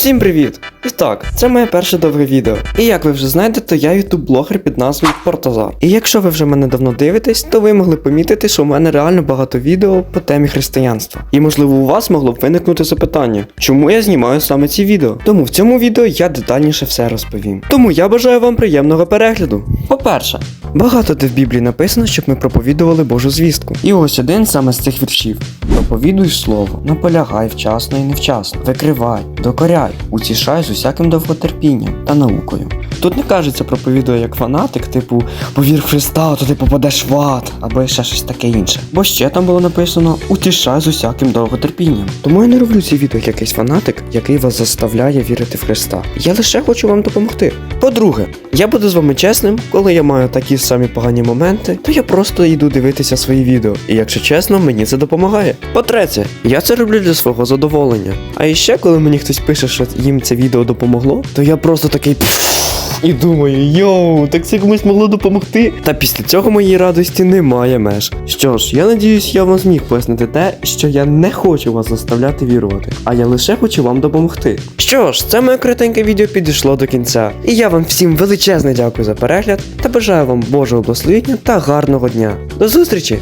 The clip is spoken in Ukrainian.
Всім привіт! І так, це моє перше довге відео. І як ви вже знаєте, то я ютуб-блогер під назвою Портозар. І якщо ви вже мене давно дивитесь, то ви могли помітити, що у мене реально багато відео по темі християнства. І можливо у вас могло б виникнути запитання, чому я знімаю саме ці відео. Тому в цьому відео я детальніше все розповім. Тому я бажаю вам приємного перегляду. По-перше, багато де в Біблії написано, щоб ми проповідували Божу звістку. І ось один саме з цих віршів. Проповідуй слово, наполягай вчасно і невчасно, викривай, докоряй, утішай з усяким довготерпінням та наукою. Тут не кажеться проповідує як фанатик, типу повір Христа, то ти попадеш в ад, або ще щось таке інше. Бо ще там було написано утішай з усяким довготерпінням. Тому я не роблю ці відео як якийсь фанатик, який вас заставляє вірити в Христа. Я лише хочу вам допомогти. По-друге, я буду з вами чесним, коли я маю такі самі погані моменти, то я просто йду дивитися свої відео. І якщо чесно, мені це допомагає. По-третє, я це роблю для свого задоволення. А іще, коли мені хтось пише, що їм це відео допомогло, то я просто такий. І думаю, йоу, так це комусь могло допомогти. Та після цього моїй радості немає меж. Що ж, я надіюсь, я вам зміг пояснити те, що я не хочу вас заставляти вірувати, а я лише хочу вам допомогти. Що ж, це моє коротеньке відео підійшло до кінця. І я вам всім величезне дякую за перегляд та бажаю вам Божого благословення та гарного дня. До зустрічі!